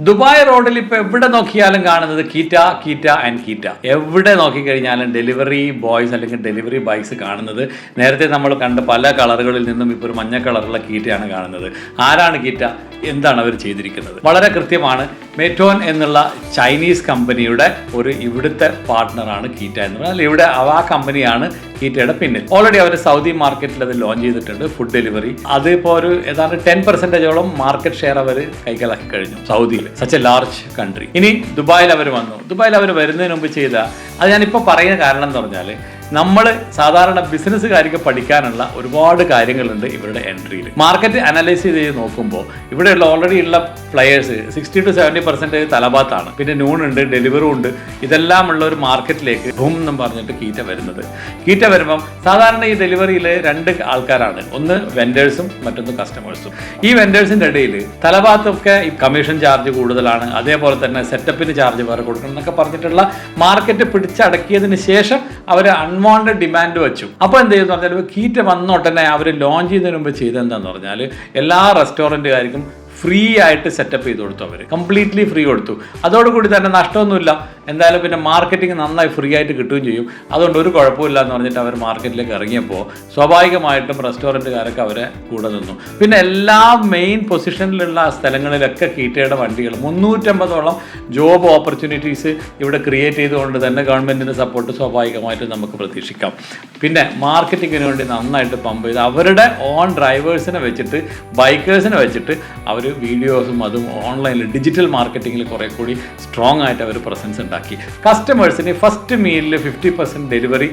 Dubai റോഡിൽ ഇപ്പൊ എവിടെ നോക്കിയാലും കാണുന്നത് കീറ്റ കീറ്റ ആൻഡ് കീറ്റ. എവിടെ നോക്കിക്കഴിഞ്ഞാലും ഡെലിവറി ബോയ്സ് അല്ലെങ്കിൽ ഡെലിവറി ബൈക്സ് കാണുന്നത്. നേരത്തെ നമ്മൾ കണ്ട പല കളറുകളിൽ നിന്നും ഇപ്പോൾ ഒരു മഞ്ഞ കളറുള്ള കീറ്റയാണ് കാണുന്നത്. ആരാണ് കീറ്റ? എന്താണ് അവർ ചെയ്തിരിക്കുന്നത്? വളരെ കൃത്യമാണ്. മെറ്റോൻ എന്നുള്ള ചൈനീസ് കമ്പനിയുടെ ഒരു ഇവിടുത്തെ പാർട്ട്ണറാണ് കീറ്റ എന്ന് പറഞ്ഞാൽ ഇവിടെ ആ കമ്പനിയാണ് കീറ്റയുടെ പിന്നിൽ. ഓൾറെഡി അവർ സൗദി മാർക്കറ്റിൽ അത് ലോഞ്ച് ചെയ്തിട്ടുണ്ട് ഫുഡ് ഡെലിവറി അതിപ്പോൾ ഒരു ഏതാണ്ട് ടെൻ പെർസെന്റേജോളം മാർക്കറ്റ് ഷെയർ അവർ കൈകളാക്കി കഴിഞ്ഞു സൗദിയിൽ സച്ച് എ ലാർജ് കൺട്രി ഇനി ദുബായിൽ അവർ വന്നു. ദുബായിൽ അവർ വരുന്നതിന് മുമ്പ് ചെയ്ത അത് ഞാനിപ്പോൾ പറയുന്ന കാരണം എന്ന് പറഞ്ഞാൽ നമ്മൾ സാധാരണ ബിസിനസ്സുകാർക്ക് പഠിക്കാനുള്ള ഒരുപാട് കാര്യങ്ങളുണ്ട് ഇവരുടെ എൻട്രിയിൽ മാർക്കറ്റ് അനലൈസ് ചെയ്ത് നോക്കുമ്പോൾ ഇവിടെയുള്ള ഓൾറെഡി ഉള്ള players sixty two seventy percentage തലഭാത്താണ് പിന്നെ നൂൺ ഉണ്ട് ഡെലിവറി ഉണ്ട്. ഇതെല്ലാം ഉള്ള ഒരു മാർക്കറ്റിലേക്ക് ബൂം എന്നും പറഞ്ഞിട്ട് കീറ്റ വരുന്നത്. കീറ്റ വരുമ്പം സാധാരണ ഈ ഡെലിവറിയിൽ രണ്ട് ആൾക്കാരാണ്. ഒന്ന് വെൻഡേഴ്സും മറ്റൊന്ന് കസ്റ്റമേഴ്സും ഈ വെൻഡേഴ്സിന്റെ ഇടയിൽ തലബാത്തൊക്കെ ഈ കമ്മീഷൻ ചാർജ് കൂടുതലാണ്. അതേപോലെ തന്നെ സെറ്റപ്പിന് ചാർജ് വേറെ കൊടുക്കണം എന്നൊക്കെ പറഞ്ഞിട്ടുള്ള മാർക്കറ്റ് പിടിച്ചടക്കിയതിന് ശേഷം അവർ അൺവാണ്ടഡ് ഡിമാൻഡ് വെച്ചു. അപ്പോൾ എന്ത് ചെയ്യുന്നു പറഞ്ഞാൽ കീറ്റ വന്നോട്ടെ അവർ ലോഞ്ച് ചെയ്യുന്നതിന് മുമ്പ് ചെയ്തെന്താന്ന് പറഞ്ഞാൽ എല്ലാ റെസ്റ്റോറന്റുകാർക്കും ഫ്രീ ആയിട്ട് സെറ്റപ്പ് ചെയ്ത് കൊടുത്തു അവർ കംപ്ലീറ്റ്ലി ഫ്രീ കൊടുത്തു. അതോടുകൂടി തന്നെ നഷ്ടമൊന്നുമില്ല. എന്തായാലും പിന്നെ മാർക്കറ്റിംഗ് നന്നായി ഫ്രീ ആയിട്ട് കിട്ടുകയും ചെയ്യും. അതുകൊണ്ട് ഒരു കുഴപ്പമില്ല എന്ന് പറഞ്ഞിട്ട് അവർ മാർക്കറ്റിലേക്ക് ഇറങ്ങിയപ്പോൾ സ്വാഭാവികമായിട്ടും റെസ്റ്റോറന്റുകാരൊക്കെ അവരെ കൂടെ നിന്നു. പിന്നെ എല്ലാ മെയിൻ പൊസിഷനിലുള്ള സ്ഥലങ്ങളിലൊക്കെ കീറ്റയുടെ വണ്ടികൾ മുന്നൂറ്റമ്പതോളം ജോബ് ഓപ്പർച്യൂണിറ്റീസ് ഇവിടെ ക്രിയേറ്റ് ചെയ്തുകൊണ്ട് തന്നെ ഗവൺമെന്റിന്റെ സപ്പോർട്ട് സ്വാഭാവികമായിട്ടും നമുക്ക് പ്രതീക്ഷിക്കാം. പിന്നെ മാർക്കറ്റിങ്ങിന് വേണ്ടി നന്നായിട്ട് പമ്പ് ചെയ്ത് അവരുടെ ഓൺ ഡ്രൈവേഴ്സിനെ വെച്ചിട്ട് ബൈക്കേഴ്സിനെ വെച്ചിട്ട് അവർ വീഡിയോസും അതും ഓൺലൈനിൽ ഡിജിറ്റൽ മാർക്കറ്റിങ്ങിൽ കുറേ കൂടി സ്ട്രോങ് ആയിട്ട് അവർ പ്രസൻസ് ഉണ്ടാക്കി. കസ്റ്റമേഴ്സിന് ഫസ്റ്റ് മീലിൽ ഫിഫ്റ്റി പെർസെന്റ് ഡെലിവറി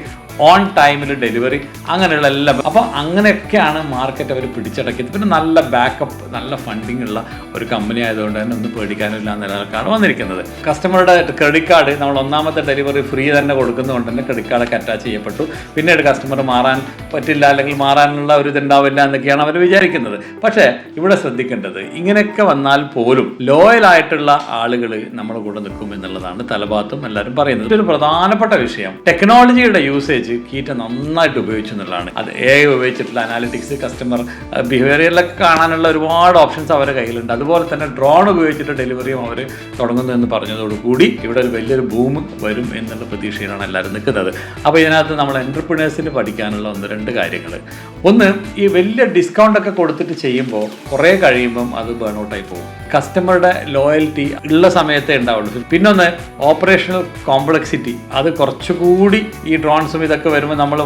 ഓൺ ടൈമിൽ ഡെലിവറി അങ്ങനെയുള്ള എല്ലാം അപ്പോൾ അങ്ങനെയൊക്കെയാണ് മാർക്കറ്റ് അവർ പിടിച്ചടക്കിയത്. പിന്നെ നല്ല ബാക്കപ്പ് നല്ല ഫണ്ടിങ് ഉള്ള ഒരു കമ്പനി ആയതുകൊണ്ട് തന്നെ ഒന്നും പേടിക്കാനില്ല എന്ന നിലക്കാണ് വന്നിരിക്കുന്നത്. കസ്റ്റമറുടെ ക്രെഡിറ്റ് കാർഡ് നമ്മൾ ഒന്നാമത്തെ ഡെലിവറി ഫ്രീ തന്നെ കൊടുക്കുന്നതുകൊണ്ട് തന്നെ ക്രെഡിറ്റ് കാർഡൊക്കെ അറ്റാച്ച് ചെയ്യപ്പെട്ടു. പിന്നീട് കസ്റ്റമർ മാറാൻ പറ്റില്ല അല്ലെങ്കിൽ മാറാനുള്ള ഒരു ഇതുണ്ടാവില്ല എന്നൊക്കെയാണ് അവർ വിചാരിക്കുന്നത്. പക്ഷേ ഇവിടെ ശ്രദ്ധിക്കേണ്ടത് ഇങ്ങനെയൊക്കെ വന്നാൽ പോലും ലോയലായിട്ടുള്ള ആളുകൾ നമ്മുടെ കൂടെ നിൽക്കും എന്നുള്ളതാണ് തലഭാഗത്തും എല്ലാവരും പറയുന്നത്. ഇതൊരു പ്രധാനപ്പെട്ട വിഷയം ടെക്നോളജിയുടെ യൂസേജ് കീറ്റ നന്നായിട്ട് ഉപയോഗിച്ചു എന്നുള്ളതാണ്. അത് എ ഐ ഉപയോഗിച്ചിട്ടുള്ള അനാലിറ്റിക്സ് കസ്റ്റമർ ബിഹേവിയറിലൊക്കെ കാണാനുള്ള ഒരുപാട് ഓപ്ഷൻസ് അവരുടെ കയ്യിലുണ്ട്. അതുപോലെ തന്നെ ഡ്രോൺ ഉപയോഗിച്ചിട്ട് ഡെലിവറിയും അവർ തുടങ്ങുന്നു എന്ന് പറഞ്ഞതോടുകൂടി ഇവിടെ ഒരു വലിയൊരു ബൂം വരും എന്നുള്ള പ്രതീക്ഷയിലാണ് എല്ലാവരും നിൽക്കുന്നത്. അപ്പോൾ ഇതിനകത്ത് നമ്മൾ എന്റർപ്രിനേഴ്സിന് പഠിക്കാനുള്ള ഒന്ന് രണ്ട് കാര്യങ്ങൾ. ഒന്ന് ഈ വലിയ ഡിസ്കൗണ്ട് ഒക്കെ കൊടുത്തിട്ട് ചെയ്യുമ്പോൾ കുറേ കഴിയുമ്പം അത് ബേൺ ഔട്ടായി പോകും. കസ്റ്റമറുടെ ലോയൽറ്റി ഉള്ള സമയത്തേ ഉണ്ടാവുള്ളൂ. പിന്നൊന്ന് ഓപ്പറേഷണൽ കോംപ്ലക്സിറ്റി അത് കുറച്ചുകൂടി ഈ ഡ്രോൺസും ഇതൊക്കെ വരുമ്പോൾ നമ്മൾ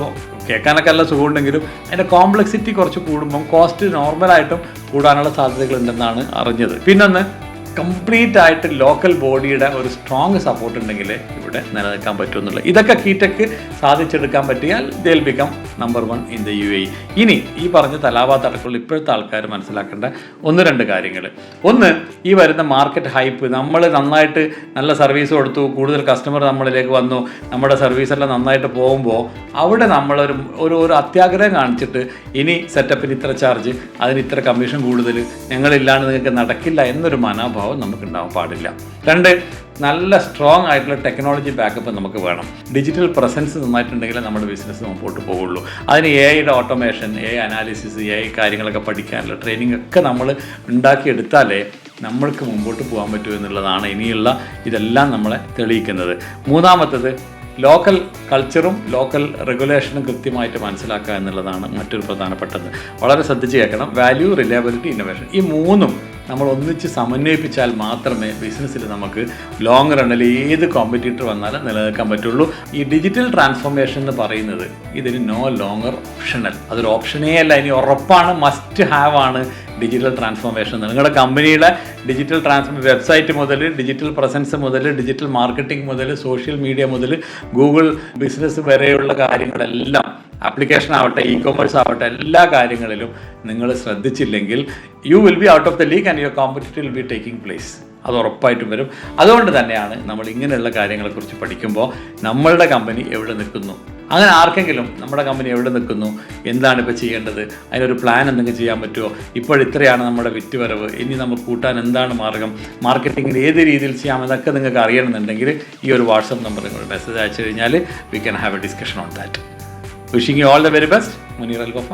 കേൾക്കാനൊക്കെ നല്ല സുഖമുണ്ടെങ്കിലും അതിന്റെ കോംപ്ലക്സിറ്റി കുറച്ച് കൂടുമ്പം കോസ്റ്റ് നോർമലായിട്ടും കൂടാനുള്ള സാധ്യതകളുണ്ടെന്നാണ് അറിഞ്ഞത്. പിന്നൊന്ന് കംപ്ലീറ്റ് ആയിട്ട് ലോക്കൽ ബോഡിയുടെ ഒരു സ്ട്രോങ് സപ്പോർട്ട് ഉണ്ടെങ്കിൽ ഇവിടെ നിലനിൽക്കാൻ പറ്റുമെന്നുള്ളത് ഇതൊക്കെ കീറ്റക്ക് സാധിച്ചെടുക്കാൻ പറ്റിയാൽ they'll become number one in the U A ഇനി ഈ പറഞ്ഞ തലാബാത്ത് അടക്കമുള്ള ഇപ്പോഴത്തെ ആൾക്കാർ മനസ്സിലാക്കേണ്ട ഒന്ന് രണ്ട് കാര്യങ്ങൾ ഒന്ന് ഈ വരുന്ന മാർക്കറ്റ് ഹൈപ്പ് നമ്മൾ നന്നായിട്ട് നല്ല സർവീസ് കൊടുത്തു കൂടുതൽ കസ്റ്റമർ നമ്മളിലേക്ക് വന്നു നമ്മുടെ സർവീസെല്ലാം നന്നായിട്ട് പോകുമ്പോൾ അവിടെ നമ്മളൊരു ഒരു ഒരു അത്യാഗ്രഹം കാണിച്ചിട്ട് ഇനി സെറ്റപ്പിന് ഇത്ര ചാർജ് അതിന് ഇത്ര കമ്മീഷൻ കൂടുതൽ ഞങ്ങളില്ലാണ്ട് നിങ്ങൾക്ക് നടക്കില്ല എന്നൊരു മനോഭാവം നമുക്ക് ഉണ്ടാവാൻ പാടില്ല. രണ്ട് നല്ല സ്ട്രോങ് ആയിട്ടുള്ള ടെക്നോളജി ബാക്കപ്പ് നമുക്ക് വേണം. ഡിജിറ്റൽ പ്രസൻസ് നന്നായിട്ടുണ്ടെങ്കിൽ നമ്മുടെ ബിസിനസ് മുമ്പോട്ട് പോകുള്ളൂ അതിന് എ ഐയുടെ automation a analysis A I കാര്യങ്ങളൊക്കെ പഠിക്കാനുള്ള ട്രെയിനിങ് ഒക്കെ നമ്മൾ ഉണ്ടാക്കിയെടുത്താലേ നമ്മൾക്ക് മുമ്പോട്ട് പോകാൻ പറ്റൂ എന്നുള്ളതാണ് ഇനിയുള്ള ഇതെല്ലാം നമ്മളെ തെളിയിക്കുന്നത്. മൂന്നാമത്തത് ലോക്കൽ കൾച്ചറും ലോക്കൽ റെഗുലേഷനും കൃത്യമായിട്ട് മനസ്സിലാക്കുക എന്നുള്ളതാണ് മറ്റൊരു പ്രധാനപ്പെട്ടത്. വളരെ ശ്രദ്ധിച്ച് കേൾക്കണം. വാല്യൂ റിലയബിലിറ്റി ഇന്നോവേഷൻ ഈ മൂന്നും നമ്മൾ ഒന്നിച്ച് സമന്വയിപ്പിച്ചാൽ മാത്രമേ ബിസിനസ്സിൽ നമുക്ക് ലോങ് റണ്ണിൽ ഏത് കോമ്പറ്റീറ്റർ വന്നാലും നിലനിൽക്കാൻ പറ്റുള്ളൂ. ഈ ഡിജിറ്റൽ ട്രാൻസ്ഫോർമേഷൻ എന്ന് പറയുന്നത് ഇതിന് നോ ലോങ്ങർ ഓപ്ഷണൽ അതൊരു ഓപ്ഷനേ അല്ല ഇനി ഉറപ്പാണ് മസ്റ്റ് ഹാവ് ആണ് ഡിജിറ്റൽ ട്രാൻസ്ഫോർമേഷൻ നിങ്ങളുടെ കമ്പനിയുടെ ഡിജിറ്റൽ ട്രാൻസ്ഫോർ വെബ്സൈറ്റ് മുതൽ ഡിജിറ്റൽ പ്രസൻസ് മുതൽ ഡിജിറ്റൽ മാർക്കറ്റിംഗ് മുതൽ സോഷ്യൽ മീഡിയ മുതൽ ഗൂഗിൾ ബിസിനസ് വരെയുള്ള കാര്യങ്ങളെല്ലാം ആപ്ലിക്കേഷൻ ആവട്ടെ ഇ കൊമേഴ്സ് ആവട്ടെ എല്ലാ കാര്യങ്ങളിലും നിങ്ങൾ ശ്രദ്ധിച്ചില്ലെങ്കിൽ you will be out of the league and your competitive will be taking place അത് ഉറപ്പായിട്ടും വരും. അതുകൊണ്ട് തന്നെയാണ് നമ്മൾ ഇങ്ങനെയുള്ള കാര്യങ്ങളെക്കുറിച്ച് പഠിക്കുമ്പോൾ നമ്മളുടെ കമ്പനി എവിടെ നിൽക്കുന്നു? അങ്ങനെ ആർക്കെങ്കിലും നമ്മുടെ കമ്പനി എവിടെ നിൽക്കുന്നു? എന്താണ് ഇപ്പോൾ ചെയ്യേണ്ടത്? അതിനൊരു പ്ലാൻ എന്തെങ്കിലും ചെയ്യാൻ പറ്റുമോ? ഇപ്പോൾ ഇത്രയാണ് നമ്മുടെ വിറ്റുവരവ്. ഇനി നമുക്ക് കൂട്ടാൻ എന്താണ് മാർഗം? മാർക്കറ്റിങ്ങിൽ ഏത് രീതിയിൽ ചെയ്യാം? എന്നൊക്കെ നിങ്ങൾക്ക് അറിയണമെന്നുണ്ടെങ്കിൽ ഈ ഒരു വാട്സപ്പ് നമ്പർ നിങ്ങൾ മെസ്സേജ് അയച്ചു കഴിഞ്ഞാൽ we can have a discussion on that wishing you all the very best Muneer അൽഗോഫ